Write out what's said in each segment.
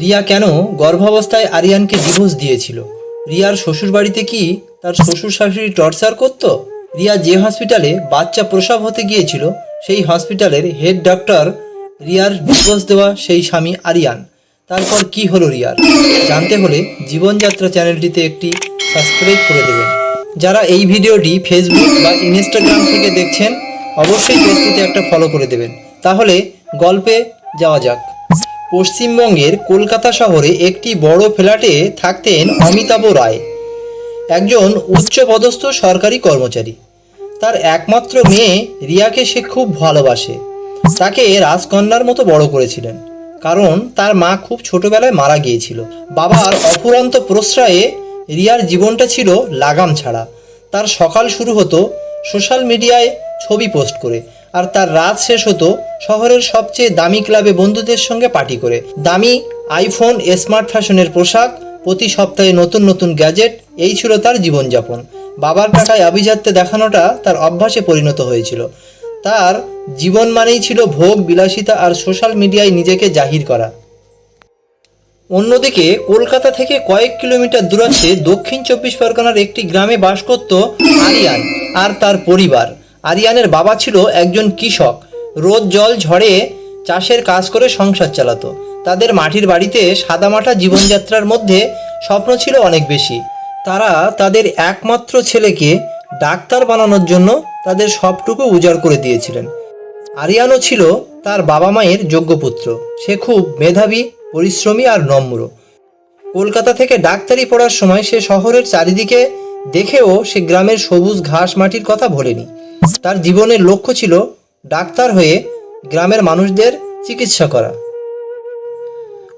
রিয়া কেন গর্ভাবস্থায় আরিয়ানকে ডিভোর্স দিয়েছিল? রিয়ার শ্বশুরবাড়িতে কি তার শ্বশুর শাশুড়ি টর্চার করত? রিয়া যে হসপিটালে বাচ্চা প্রসব হতে গিয়েছিল, সেই হসপিটালের হেড ডক্টর রিয়ার ডিভোর্স দেওয়া সেই স্বামী আরিয়ান। তারপর কি হলো রিয়ার? জানতে হলে জীবনযাত্রা চ্যানেলটিতে একটি সাবস্ক্রাইব করে দেবেন। যারা এই ভিডিওটি ফেসবুক বা ইনস্টাগ্রাম থেকে দেখছেন, অবশ্যই পেজটিতে একটা ফলো করে দেবেন। তাহলে গল্পে যাওয়া যাক। পশ্চিমবঙ্গের কলকাতা শহরে একটি বড় ফ্ল্যাটে থাকতেন অমিতাভ রায়, একজন উচ্চপদস্থ সরকারি কর্মচারী। তার একমাত্র মেয়ে রিয়াকে সে খুব ভালোবাসে। তাকে রাজকন্যার মতো বড় করেছিলেন, কারণ তার মা খুব ছোটবেলায় মারা গিয়েছিল। বাবার অফুরন্ত প্রশ্রয়ে রিয়ার জীবনটা ছিল লাগাম ছাড়া। তার সকাল শুরু হতো সোশ্যাল মিডিয়ায় ছবি পোস্ট করে। আর তার রাত শেষ হতো শহরের সবচেয়ে দামি ক্লাবে বন্ধুদের সঙ্গে পার্টি করে। দামি আইফোন, স্মার্ট ফ্যাশনের পোশাক, প্রতি সপ্তাহে নতুন নতুন গ্যাজেট, এই ছিল তার জীবনযাপন। বাবার টাকায় আভিজাত্যে দেখানোটা তার অভ্যাসে পরিণত হয়েছিল। তার জীবন মানেই ছিল ভোগ, বিলাসিতা আর সোশ্যাল মিডিয়ায় নিজেকে জাহির করা। অন্যদিকে, কলকাতা থেকে কয়েক কিলোমিটার দূরত্বে দক্ষিণ চব্বিশ পরগনার একটি গ্রামে বাস করত আরিয়ান আর তার পরিবার। আরিয়ানের বাবা ছিল একজন কৃষক। রোদ জল ঝড়ে চাষের কাজ করে সংসার চালাতো। তাদের মাটির বাড়িতে সাদামাটা জীবনযাত্রার মধ্যে স্বপ্ন ছিল অনেক বেশি। তারা তাদের একমাত্র ছেলেকে ডাক্তার বানানোর জন্য তাদের সবটুকু উজাড় করে দিয়েছিলেন। আরিয়ানও ছিল তার বাবা মায়ের যোগ্য পুত্র। সে খুব মেধাবী, পরিশ্রমী আর নম্র। কলকাতা থেকে ডাক্তারি পড়ার সময় সে শহরের চারিদিকে দেখেও সে গ্রামের সবুজ ঘাস মাটির কথা ভোলেনি। তার জীবনের লক্ষ্য ছিল ডাক্তার হয়ে গ্রামের মানুষদের চিকিৎসা করা।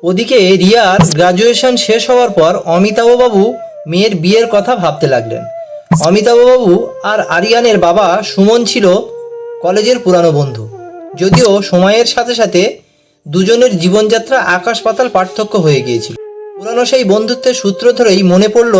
ওদিকে রিয়ার গ্রাজুয়েশন শেষ হওয়ার পর অমিতাভবাবু মেয়ের বিয়ের কথা ভাবতে লাগলেন। অমিতাভবাবু আর আরিয়ানের বাবা সুমন ছিল কলেজের পুরানো বন্ধু। যদিও সময়ের সাথে সাথে দুজনের জীবনযাত্রা আকাশ পাতাল পার্থক্য হয়ে গিয়েছিল। পুরানো সেই বন্ধুত্বের সূত্র ধরেই মনে পড়ল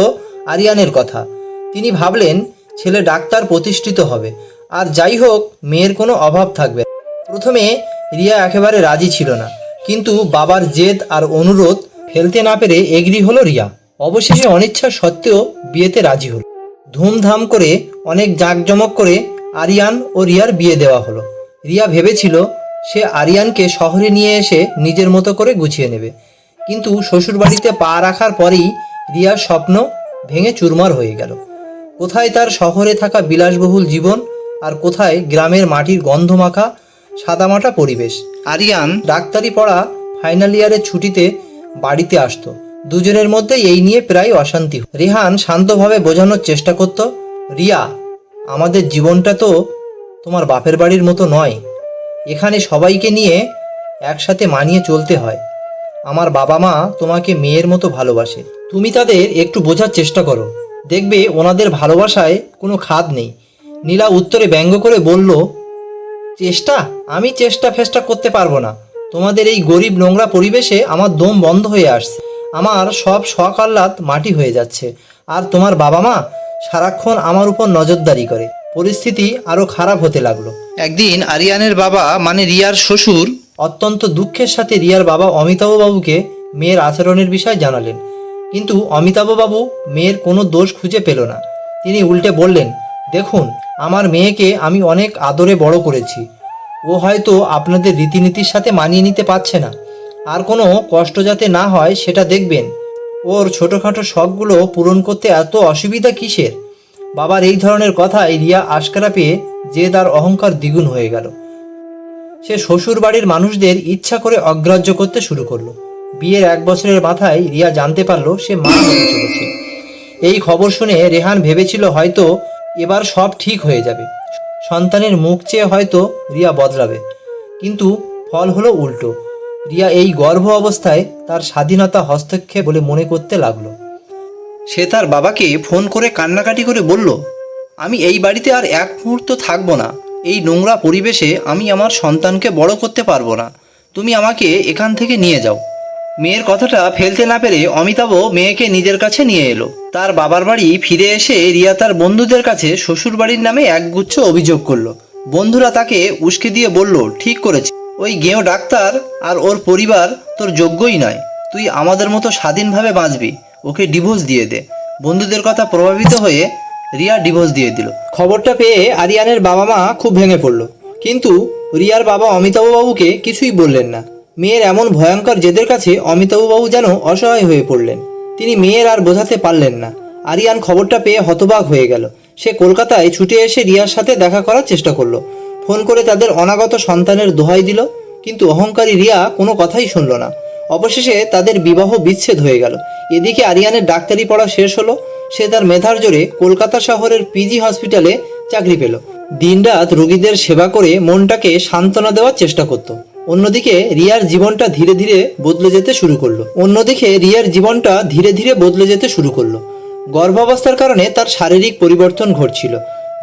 আরিয়ানের কথা। তিনি ভাবলেন ছেলে ডাক্তার প্রতিষ্ঠিত হবে। আর যাই হোক, মেয়ের কোনো অভাব থাকবে প্রথমে রিয়া একেবারে রাজি ছিল না। কিন্তু বাবার জেদ আর অনুরোধ ফেলতে না পেরে এগ্রি হলো রিয়া। অবশেষে অনিচ্ছা সত্ত্বেও বিয়েতে রাজি হলো। ধুমধাম করে অনেক জাঁকজমক করে আরিয়ান ও রিয়ার বিয়ে দেওয়া হলো। রিয়া ভেবেছিল সে আরিয়ানকে শহরে নিয়ে এসে নিজের মতো করে গুছিয়ে নেবে। কিন্তু শ্বশুরবাড়িতে পা রাখার পরেই রিয়ার স্বপ্ন ভেঙে চুরমার হয়ে গেল। কোথায় তার শহরে থাকা বিলাসবহুল জীবন আর কোথায় গ্রামের মাটির গন্ধ গন্ধমাখা সাদামাটা পরিবেশ। আরিয়ান ডাক্তারি পড়া ফাইনাল ইয়ারের ছুটিতে বাড়িতে আসতো। দুজনের মধ্যে এই নিয়ে প্রায় অশান্তি রেহান শান্তভাবে বোঝানোর চেষ্টা করত, রিয়া, আমাদের জীবনটা তো তোমার বাপের বাড়ির মতো নয়। এখানে সবাইকে নিয়ে একসাথে মানিয়ে চলতে হয়। আমার বাবা মা তোমাকে মেয়ের মতো ভালোবাসে। তুমি তাদের একটু বোঝার চেষ্টা করো। দেখবে ওনাদের ভালোবাসায় কোনো খাদ নেই। নীলা উত্তরে ব্যঙ্গ করে বলল, চেষ্টা? আমি চেষ্টা ফেষ্টা করতে পারব না। তোমাদের এই গরিব নোংরা পরিবেশে আমার দম বন্ধ হয়ে আসছে। আমার সব শখ আহ্লাদ মাটি হয়ে যাচ্ছে। আর তোমার বাবা মা সারাক্ষণ আমার উপর নজরদারি করে। পরিস্থিতি আরও খারাপ হতে লাগল। একদিন আরিয়ানের বাবা মানে রিয়ার শ্বশুর, অত্যন্ত দুঃখের সাথে রিয়ার বাবা অমিতাভ বাবুকে মেয়ের আচরণের বিষয় জানালেন। কিন্তু অমিতাভ বাবু মেয়ের কোনো দোষ খুঁজে পেল না। তিনি উল্টে বললেন, দেখুন, আমার মেয়েকে আমি অনেক আদরে বড় করেছি। ও হয়তো আপনাদের রীতিনীতির সাথে মানিয়ে নিতে পারছে না। আর কোনো কষ্ট যাতে না হয় সেটা দেখবেন। ওর ছোটোখাটো শখগুলো পূরণ করতে এত অসুবিধা কিসের? বাবার এই ধরনের কথায় রিয়া আশকারা পেয়ে যে তার অহংকার দ্বিগুণ হয়ে গেল। সে শ্বশুর বাড়ির মানুষদের ইচ্ছা করে অগ্রাহ্য করতে শুরু করল। বিয়ের এক বছরের মাথায় রিয়া জানতে পারল সে মা হতে চলেছে। এই খবর শুনে রেহান ভেবেছিল হয়তো এবার সব ঠিক হয়ে যাবে। সন্তানের মুখ চেয়ে হয়তো রিয়া বদলাবে। কিন্তু ফল হলো উল্টো। রিয়া এই গর্ভ অবস্থায় তার স্বাধীনতা হস্তক্ষেপ বলে মনে করতে লাগল। সে তার বাবাকে ফোন করে কান্নাকাটি করে বলল, আমি এই বাড়িতে আর এক মুহূর্ত থাকব না। এই নোংরা পরিবেশে আমি আমার সন্তানকে বড় করতে পারব না। তুমি আমাকে এখান থেকে নিয়ে যাও। মেয়ের কথাটা ফেলতে না পেরে অমিতাভ মেয়েকে নিজের কাছে নিয়ে এলো। তার বাবার বাড়ি ফিরে এসে রিয়া তার বন্ধুদের কাছে শ্বশুর বাড়ির নামে একগুচ্ছ অভিযোগ করল। বন্ধুরা তাকে উস্কে দিয়ে বলল, ঠিক করেছে। ওই গেঁয়ো ডাক্তার আর ওর পরিবার তোর যোগ্যই নয়। তুই আমাদের মতো স্বাধীনভাবে বাঁচবি। ওকে ডিভোর্স দিয়ে দে। বন্ধুদের কথা প্রভাবিত হয়ে রিয়া ডিভোর্স দিয়ে দিল। খবরটা পেয়ে আরিয়ানের বাবা মা খুব ভেঙে পড়ল। কিন্তু রিয়ার বাবা অমিতাভবাবুকে কিছুই বললেন না। মেয়ের এমন ভয়ঙ্কর জেদের কাছে অমিতাভবাবু যেন অসহায় হয়ে পড়লেন। তিনি মেয়ের আর বোঝাতে পারলেন না। আরিয়ান খবরটা পেয়ে হতবাক হয়ে গেল। সে কলকাতায় ছুটে এসে রিয়ার সাথে দেখা করার চেষ্টা করল। ফোন করে তাদের অনাগত সন্তানের দোহাই দিল, কিন্তু অহংকারী রিয়া কোনো কথাই শুনল না। অবশেষে তাদের বিবাহ বিচ্ছেদ হয়ে গেল। এদিকে আরিয়ানের ডাক্তারি পড়া শেষ হলো। সে তার মেধার জোরে কলকাতা শহরের পিজি হসপিটালে চাকরি পেল। দিনরাত রোগীদের সেবা করে মনটাকে সান্ত্বনা দেওয়ার চেষ্টা করত। অন্যদিকে রিয়ার জীবনটা ধীরে ধীরে বদলে যেতে শুরু করল। অন্যদিকে রিয়ার জীবনটা ধীরে ধীরে বদলে যেতে শুরু করল। গর্ভাবস্থার কারণে তার শারীরিক পরিবর্তন ঘটছিল।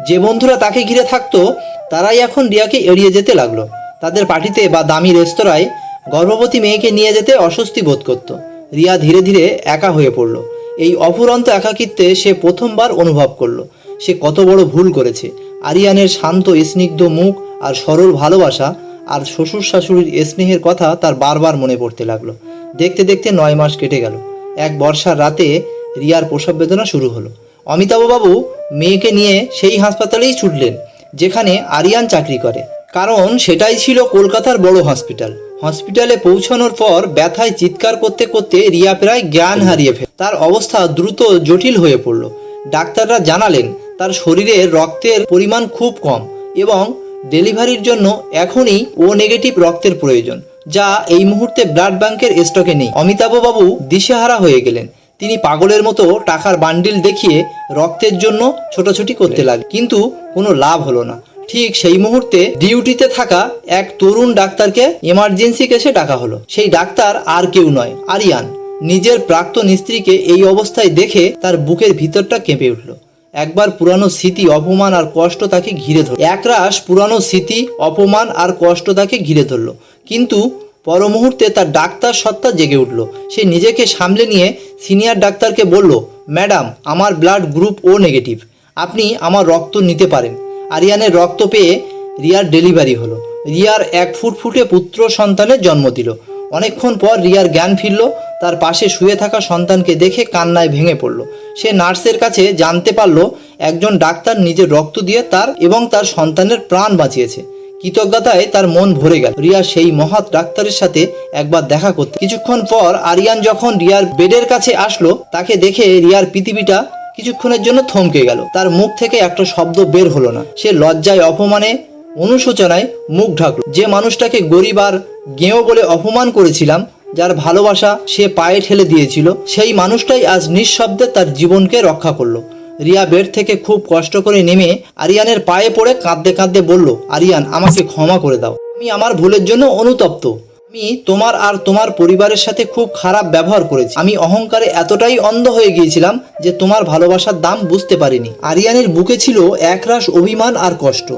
যে বন্ধুরা তাকে ঘিরে থাকতো, তারাই এখন রিয়াকে এড়িয়ে যেতে লাগল। তাদের পার্টিতে বা দামি রেস্তোরাঁয় গর্ভবতী মেয়েকে নিয়ে যেতে অস্বস্তি বোধ করত। রিয়া ধীরে ধীরে একা হয়ে পড়ল। এই অফুরন্ত একাকিত্বে সে প্রথমবার অনুভব করল। সে কত বড় ভুল করেছে। আরিয়ানের শান্ত, স্নিগ্ধ মুখ আর সরল ভালোবাসা আর শ্বশুর শাশুড়ির স্নেহের কথা তার বারবার মনে পড়তে লাগল। দেখতে দেখতে নয় মাস কেটে গেল। এক বর্ষার রাতে রিয়ার প্রসব বেদনা শুরু হলো। অমিতাভবাবু মেয়েকে নিয়ে সেই হাসপাতালেই ছুটলেন, যেখানে আরিয়ান চাকরি করে। কারণ সেটাই ছিল কলকাতার বড় হসপিটাল। হসপিটালে পৌঁছানোর পর ব্যথায় চিৎকার করতে করতে রিয়া প্রায় জ্ঞান হারিয়ে ফেল তার অবস্থা দ্রুত জটিল হয়ে পড়ল। ডাক্তাররা জানালেন, তার শরীরে রক্তের পরিমাণ খুব কম এবং ডেলিভারির জন্য এখনই ও নেগেটিভ রক্তের প্রয়োজন, যা এই মুহূর্তে ব্লাড ব্যাংকের স্টকে নেই। অমিতাভবাবু দিশেহারা হয়ে গেলেন। তিনি পাগলের মতো টাকার বান্ডিল দেখিয়ে রক্তের জন্য ছোটাছুটি করতে লাগলেন। কিন্তু কোনো লাভ হলো না। ঠিক সেই মুহূর্তে ডিউটিতে থাকা এক তরুণ ডাক্তারকে এমার্জেন্সি কেসে ডাকা হলো। সেই ডাক্তার আর কেউ নয়, আরিয়ান। নিজের প্রাক্তন স্ত্রীকে এই অবস্থায় দেখে তার বুকের ভিতরটা কেঁপে উঠল। একবার পুরানো স্মৃতি, অপমান আর কষ্ট তাকে ঘিরে ধরল। একরাশ পুরানো স্মৃতি, অপমান আর কষ্ট তাকে ঘিরে ধরল। কিন্তু পর মুহূর্তে তার ডাক্তার সত্তা জেগে উঠল। সে নিজেকে সামলে নিয়ে সিনিয়র ডাক্তারকে বলল, ম্যাডাম, আমার ব্লাড গ্রুপ ও নেগেটিভ। আপনি আমার রক্ত নিতে পারেন। আরিয়ানের রক্ত পেয়ে রিয়ার ডেলিভারি হলো। রিয়ার এক ফুট ফুটে পুত্র সন্তানের জন্ম দিল। অনেকক্ষণ পর রিয়ার জ্ঞান ফিরল, তার পাশে শুয়ে থাকা সন্তানকে দেখে কান্নায় ভেঙে পড়ল। সে নার্সের কাছে জানতে পারল, একজন ডাক্তার নিজের রক্ত দিয়ে তার এবং তার সন্তানের প্রাণ বাঁচিয়েছে। কৃতজ্ঞতায় তার মন ভরে গেল। রিয়া সেই মহৎ ডাক্তারের সাথে একবার দেখা করতে। কিছুক্ষণ পর আরিয়ান যখন রিয়ার বেডের কাছে আসলো, তাকে দেখে রিয়ার পৃথিবীটা কিছুক্ষণের জন্য থমকে গেল। তার মুখ থেকে একটা শব্দ বের হলো না। সে লজ্জায়, অপমানে, অনুশোচনায় মুখ ঢাকল। যে মানুষটাকে গরিব আর গেঁয়ো বলে অপমান করেছিলাম, যার ভালোবাসা সে পায়ে ঠেলে দিয়েছিল, সেই মানুষটাই আজ নিঃশব্দে তার জীবনকে রক্ষা করল। রিয়া বেড থেকে খুব কষ্ট করে নেমে আরিয়ানের পায়ে পড়ে কাঁদতে কাঁদতে বলল, আরিয়ান, আমাকে ক্ষমা করে দাও। আমি আমার ভুলের জন্য অনুতপ্ত। আমি তোমার আর তোমার পরিবারের সাথে খুব খারাপ ব্যবহার করেছি। আমি অহংকারে এতটাই অন্ধ হয়ে গিয়েছিলাম যে তোমার ভালোবাসার দাম বুঝতে পারিনি। আরিয়ানের বুকে ছিল একরাশ অভিমান আর কষ্ট।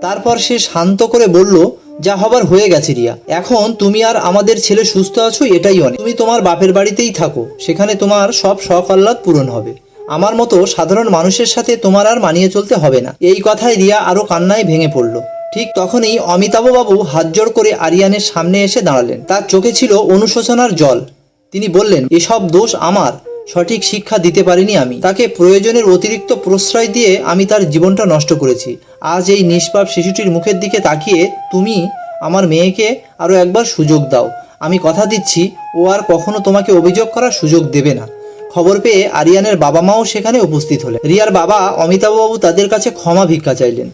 তারপর সে শান্ত করে বলল যা হবার হয়ে গেছে, রিয়া। এখন তুমি আর আমাদের ছেলে সুস্থ আছো, এটাই অনেক। তুমি তোমার বাপের বাড়িতেই থাকো, সেখানে তোমার সব শখ আহ্লাদ পূরণ হবে। আমার মতো সাধারণ মানুষের সাথে তোমার আর মানিয়ে চলতে হবে না। এই কথায় রিয়া আরও কান্নায় ভেঙে পড়ল। ঠিক তখনই অমিতাভবাবু হাত জোড় করে আরিয়ানের সামনে এসে দাঁড়ালেন। তার চোখে ছিল অনুশোচনার জল। তিনি বললেন, এসব দোষ আমার। সঠিক শিক্ষা দিতে পারিনি আমি। তাকে প্রয়োজনের অতিরিক্ত প্রশ্রয় দিয়ে আমি তার জীবনটা নষ্ট করেছি। আজ এই নিষ্পাপ শিশুটির মুখের দিকে তাকিয়ে তুমি আমার মেয়েকে আরও একবার সুযোগ দাও। আমি কথা দিচ্ছি, ও আর কখনো তোমাকে অভিযোগ করার সুযোগ দেবে না। খবর পেয়ে আরিয়ানের বাবা মাও সেখানে উপস্থিত হলেন। রিয়ার বাবা অমিতাভবাবু তাদের কাছে ক্ষমা ভিক্ষা চাইলেন।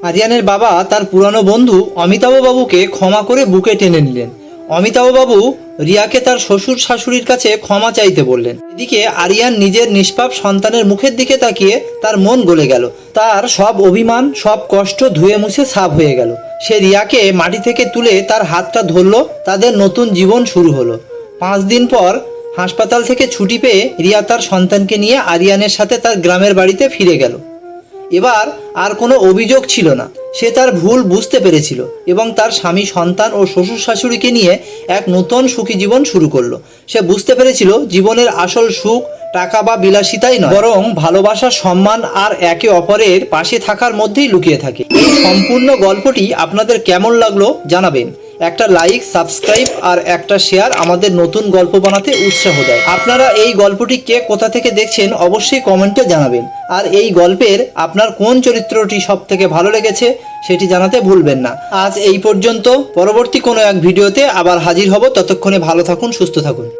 আরিয়ানের বাবা তার পুরানো বন্ধু অমিতাভবাবুকে ক্ষমা করে বুকে টেনে নিলেন। অমিতাভবাবু রিয়াকে তার শ্বশুর শাশুড়ির কাছে ক্ষমা চাইতে বললেন। এদিকে আরিয়ান নিজের নিষ্পাপ সন্তানের মুখের দিকে তাকিয়ে তার মন গলে গেল। তার সব অভিমান, সব কষ্ট ধুয়ে মুছে সাফ হয়ে গেল। সে রিয়াকে মাটি থেকে তুলে তার হাতটা ধরলো, তাদের নতুন জীবন শুরু হলো। পাঁচ দিন পর হাসপাতাল থেকে ছুটি পেয়ে রিয়া তার সন্তানকে নিয়ে আরিয়ানের সাথে তার গ্রামের বাড়িতে ফিরে গেল। এবার আর কোনো অভিযোগ ছিল না। সে তার ভুল বুঝতে পেরেছিল এবং তার স্বামী, সন্তান ও শ্বশুর শাশুড়িকে নিয়ে এক নতুন সুখী জীবন শুরু করল। সে বুঝতে পেরেছিল জীবনের আসল সুখ টাকা বা বিলাসিতাই নয়, বরং ভালোবাসা, সম্মান আর একে অপরের পাশে থাকার মধ্যেই লুকিয়ে থাকে। এই সম্পূর্ণ গল্পটি আপনাদের কেমন লাগল জানাবেন। একটা লাইক সাবস্ক্রাইব আর একটা শেয়ার আমাদের নতুন গল্প বানাতে উৎসাহ দেয়। আপনারা এই গল্পটি কে কোথা থেকে দেখছেন অবশ্যই কমেন্টে জানাবেন। আর এই গল্পের আপনার কোন চরিত্রটি সব থেকে ভালো লেগেছে সেটি জানাতে ভুলবেন না। আজ এই পর্যন্ত। পরবর্তী কোনো এক ভিডিওতে আবার হাজির হব। ততক্ষণে ভালো থাকুন, সুস্থ থাকুন।